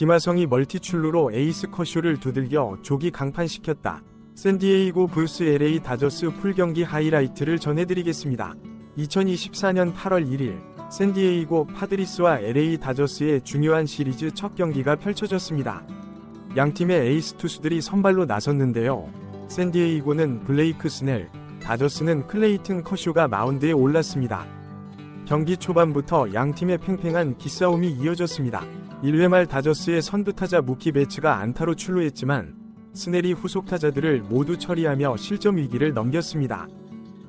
김하성이 멀티출루로 에이스 컷쇼를 두들겨 조기 강판시켰다. 샌디에이고 불스 LA 다저스 풀경기 하이라이트를 전해드리겠습니다. 2024년 8월 1일 샌디에이고 파드리스와 LA 다저스의 중요한 시리즈 첫 경기가 펼쳐졌습니다. 양 팀의 에이스 투수들이 선발로 나섰는데요. 샌디에이고는 블레이크 스넬, 다저스는 클레이튼 커쇼가 마운드에 올랐습니다. 경기 초반부터 양 팀의 팽팽한 기싸움이 이어졌습니다. 1회 말 다저스의 선두 타자 무키 배츠가 안타로 출루했지만 스넬이 후속 타자들을 모두 처리하며 실점 위기를 넘겼습니다.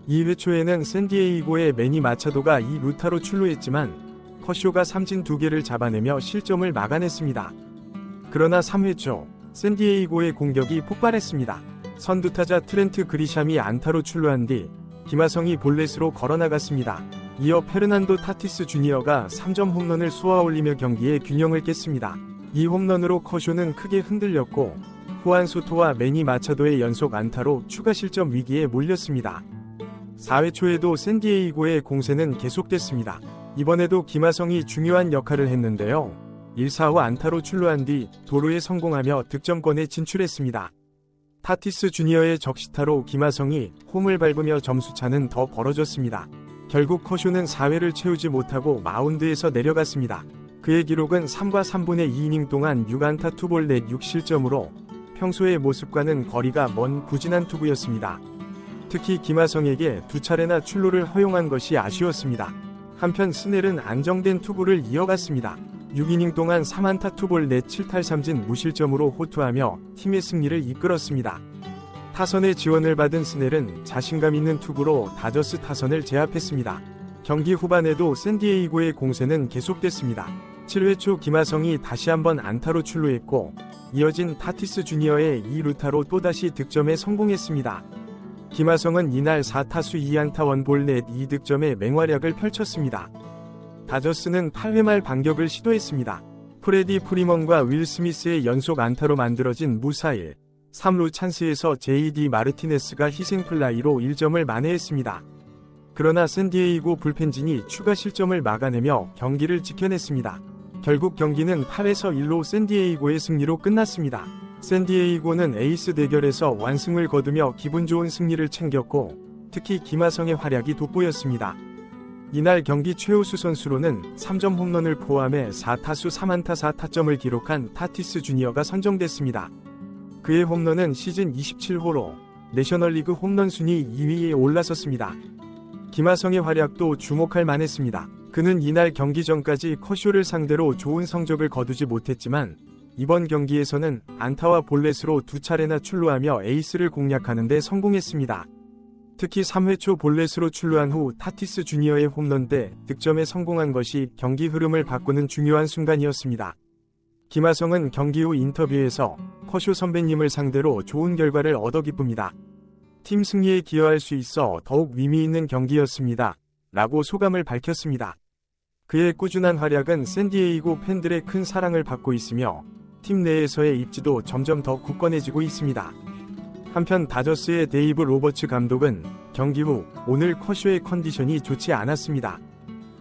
2회 초에는 샌디에이고의 매니 마차도가 2 루타로 출루했지만 커쇼가 삼진 2개를 잡아내며 실점을 막아냈습니다. 그러나 3회 초 샌디에이고의 공격이 폭발했습니다. 선두타자 트렌트 그리샴이 안타로 출루한 뒤 김하성이 볼넷으로 걸어나갔습니다. 이어 페르난도 타티스 주니어가 3점 홈런을 쏘아 올리며 경기의 균형을 깼습니다. 이 홈런으로 커쇼는 크게 흔들렸고 후안 소토와 매니 마차도의 연속 안타로 추가 실점 위기에 몰렸습니다. 4회 초에도 샌디에이고의 공세는 계속됐습니다. 이번에도 김하성이 중요한 역할을 했는데요. 1, 4후 안타로 출루한 뒤 도루에 성공하며 득점권에 진출했습니다. 타티스 주니어의 적시타로 김하성이 홈을 밟으며 점수차는 더 벌어졌습니다. 결국 커쇼는 4회를 채우지 못하고 마운드에서 내려갔습니다. 그의 기록은 3과 3분의 2이닝 동안 6안타 투볼 넷 6실점으로 평소의 모습과는 거리가 먼 부진한 투구였습니다. 특히 김하성에게 두 차례나 출루를 허용한 것이 아쉬웠습니다. 한편 스넬은 안정된 투구를 이어갔습니다. 6이닝 동안 3안타 투볼 넷 7탈 3진 무실점으로 호투하며 팀의 승리를 이끌었습니다. 타선의 지원을 받은 스넬은 자신감 있는 투구로 다저스 타선을 제압했습니다. 경기 후반에도 샌디에이고의 공세는 계속됐습니다. 7회 초 김하성이 다시 한번 안타로 출루했고 이어진 타티스 주니어의 2루타로 또다시 득점에 성공했습니다. 김하성은 이날 4타수 2안타 원볼 넷 2득점의 맹활약을 펼쳤습니다. 다저스는 8회 말 반격을 시도했습니다. 프레디 프리먼과 윌 스미스의 연속 안타로 만들어진 무사일 3루 찬스에서 JD 마르티네스가 희생플라이로 1점을 만회했습니다. 그러나 샌디에이고 불펜진이 추가 실점을 막아내며 경기를 지켜냈습니다. 결국 경기는 8에서 1로 샌디에이고의 승리로 끝났습니다. 샌디에이고는 에이스 대결에서 완승을 거두며 기분 좋은 승리를 챙겼고 특히 김하성의 활약이 돋보였습니다. 이날 경기 최우수 선수로는 3점 홈런을 포함해 4타수 3안타 4타점을 기록한 타티스 주니어가 선정됐습니다. 그의 홈런은 시즌 27호로 내셔널리그 홈런 순위 2위에 올라섰습니다. 김하성의 활약도 주목할 만했습니다. 그는 이날 경기 전까지 커쇼를 상대로 좋은 성적을 거두지 못했지만 이번 경기에서는 안타와 볼넷으로 두 차례나 출루하며 에이스를 공략하는 데 성공했습니다. 특히 3회 초 볼넷으로 출루한 후 타티스 주니어의 홈런 때 득점에 성공한 것이 경기 흐름을 바꾸는 중요한 순간이었습니다. 김하성은 경기 후 인터뷰에서 커쇼 선배님을 상대로 좋은 결과를 얻어 기쁩니다. 팀 승리에 기여할 수 있어 더욱 의미 있는 경기였습니다. 라고 소감을 밝혔습니다. 그의 꾸준한 활약은 샌디에이고 팬들의 큰 사랑을 받고 있으며 팀 내에서의 입지도 점점 더 굳건해지고 있습니다. 한편 다저스의 데이브 로버츠 감독은 경기 후 오늘 커쇼의 컨디션이 좋지 않았습니다.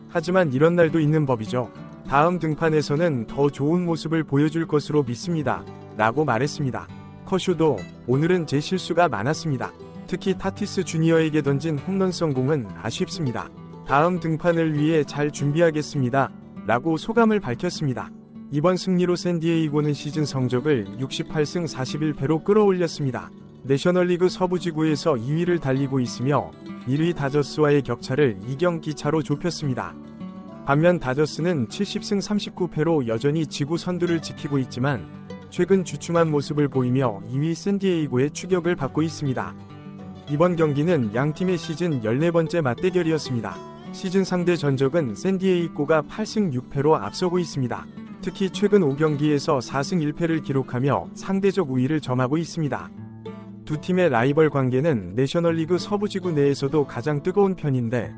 하지만 이런 날도 있는 법이죠. 다음 등판에서는 더 좋은 모습을 보여줄 것으로 믿습니다. 라고 말했습니다. 커쇼도 오늘은 제 실수가 많았습니다. 특히 타티스 주니어에게 던진 홈런 성 공은 아쉽습니다. 다음 등판을 위해 잘 준비하겠습니다. 라고 소감을 밝혔습니다. 이번 승리로 샌디에이고는 시즌 성적을 68승 41패로 끌어올렸습니다. 내셔널리그 서부지구에서 2위를 달리고 있으며 1위 다저스와의 격차를 2경기 차로 좁혔습니다. 반면 다저스는 70승 39패로 여전히 지구 선두를 지키고 있지만 최근 주춤한 모습을 보이며 2위 샌디에이고의 추격을 받고 있습니다. 이번 경기는 양 팀의 시즌 14번째 맞대결이었습니다. 시즌 상대 전적은 샌디에이고가 8승 6패로 앞서고 있습니다. 특히 최근 5경기에서 4승 1패를 기록하며 상대적 우위를 점하고 있습니다. 두 팀의 라이벌 관계는 내셔널리그 서부지구 내에서도 가장 뜨거운 편인데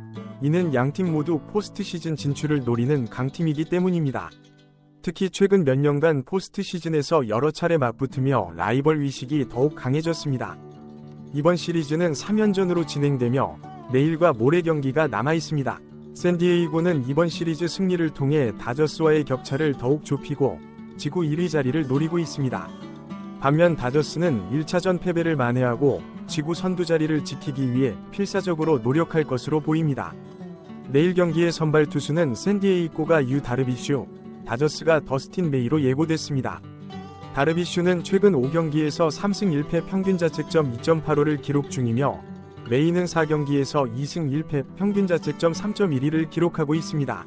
이는 양팀 모두 포스트 시즌 진출을 노리는 강팀이기 때문입니다. 특히 최근 몇 년간 포스트 시즌에서 여러 차례 맞붙으며 라이벌 위식이 더욱 강해졌습니다. 이번 시리즈는 3연전으로 진행되며 내일과 모레 경기가 남아 있습니다. 샌디에이고는 이번 시리즈 승리를 통해 다저스와의 격차를 더욱 좁히고 지구 1위 자리를 노리고 있습니다. 반면 다저스는 1차전 패배를 만회하고 지구 선두 자리를 지키기 위해 필사적으로 노력할 것으로 보입니다. 내일 경기의 선발 투수는 샌디에이코가 유 다르비슈, 다저스가 더스틴 메이로 예고됐습니다. 다르비슈는 최근 5경기에서 3승 1패 평균 자책점 2.85를 기록 중이며 메이는 4경기에서 2승 1패 평균 자책점 3.12를 기록하고 있습니다.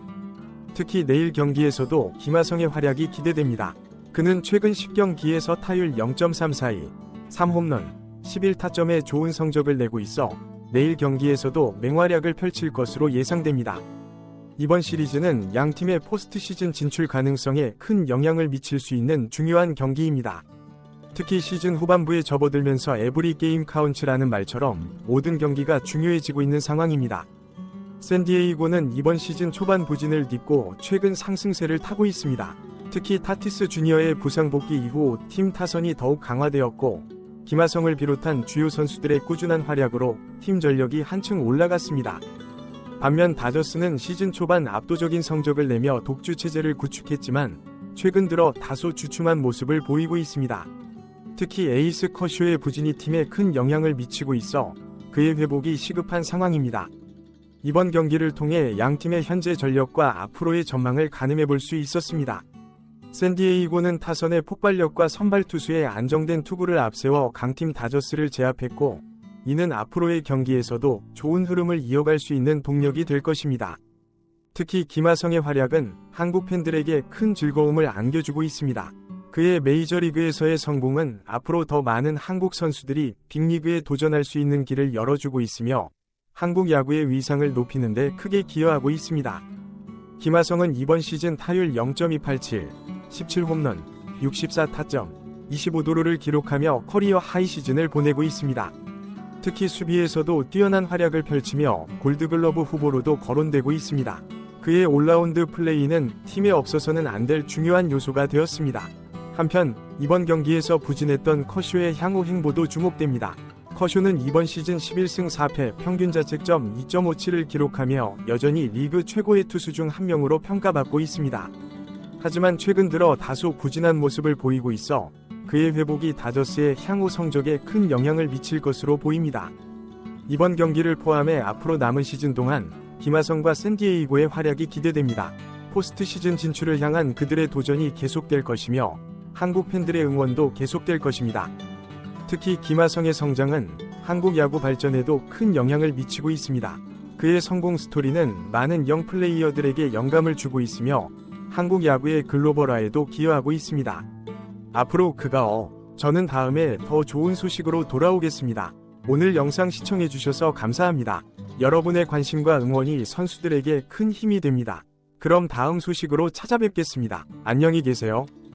특히 내일 경기에서도 김하성의 활약이 기대됩니다. 그는 최근 10경기에서 타율 0.342, 3홈런, 11타점의 좋은 성적을 내고 있어 내일 경기에서도 맹활약을 펼칠 것으로 예상됩니다. 이번 시리즈는 양 팀의 포스트 시즌 진출 가능성에 큰 영향을 미칠 수 있는 중요한 경기입니다. 특히 시즌 후반부에 접어들면서 에브리 게임 카운츠라는 말처럼 모든 경기가 중요해지고 있는 상황입니다. 샌디에이고는 이번 시즌 초반 부진을 딛고 최근 상승세를 타고 있습니다. 특히 타티스 주니어의 부상 복귀 이후 팀 타선이 더욱 강화되었고 김하성을 비롯한 주요 선수들의 꾸준한 활약으로 팀 전력이 한층 올라갔습니다. 반면 다저스는 시즌 초반 압도적인 성적을 내며 독주 체제를 구축했지만 최근 들어 다소 주춤한 모습을 보이고 있습니다. 특히 에이스 커쇼의 부진이 팀에 큰 영향을 미치고 있어 그의 회복이 시급한 상황입니다. 이번 경기를 통해 양 팀의 현재 전력과 앞으로의 전망을 가늠해 볼 수 있었습니다. 샌디에이고는 타선의 폭발력과 선발 투수의 안정된 투구를 앞세워 강팀 다저스를 제압했고 이는 앞으로의 경기에서도 좋은 흐름을 이어갈 수 있는 동력이 될 것입니다. 특히 김하성의 활약은 한국 팬들에게 큰 즐거움을 안겨주고 있습니다. 그의 메이저리그에서의 성공은 앞으로 더 많은 한국 선수들이 빅리그에 도전할 수 있는 길을 열어주고 있으며 한국 야구의 위상을 높이는 데 크게 기여하고 있습니다. 김하성은 이번 시즌 타율 0.287, 17홈런, 64타점, 25도루를 기록하며 커리어 하이 시즌을 보내고 있습니다. 특히 수비에서도 뛰어난 활약을 펼치며 골드글러브 후보로도 거론되고 있습니다. 그의 올라운드 플레이는 팀에 없어서는 안 될 중요한 요소가 되었습니다. 한편 이번 경기에서 부진했던 커쇼의 향후 행보도 주목됩니다. 커쇼는 이번 시즌 11승 4패 평균 자책점 2.57을 기록하며 여전히 리그 최고의 투수 중 한 명으로 평가받고 있습니다. 하지만 최근 들어 다소 부진한 모습을 보이고 있어 그의 회복이 다저스의 향후 성적에 큰 영향을 미칠 것으로 보입니다. 이번 경기를 포함해 앞으로 남은 시즌 동안 김하성과 샌디에이고의 활약이 기대됩니다. 포스트 시즌 진출을 향한 그들의 도전이 계속될 것이며 한국 팬들의 응원도 계속될 것입니다. 특히 김하성의 성장은 한국 야구 발전에도 큰 영향을 미치고 있습니다. 그의 성공 스토리는 많은 영 플레이어들에게 영감을 주고 있으며 한국 야구의 글로벌화에도 기여하고 있습니다. 앞으로 그가 어, 저는 다음에 더 좋은 소식으로 돌아오겠습니다. 오늘 영상 시청해주셔서 감사합니다. 여러분의 관심과 응원이 선수들에게 큰 힘이 됩니다. 그럼 다음 소식으로 찾아뵙겠습니다. 안녕히 계세요.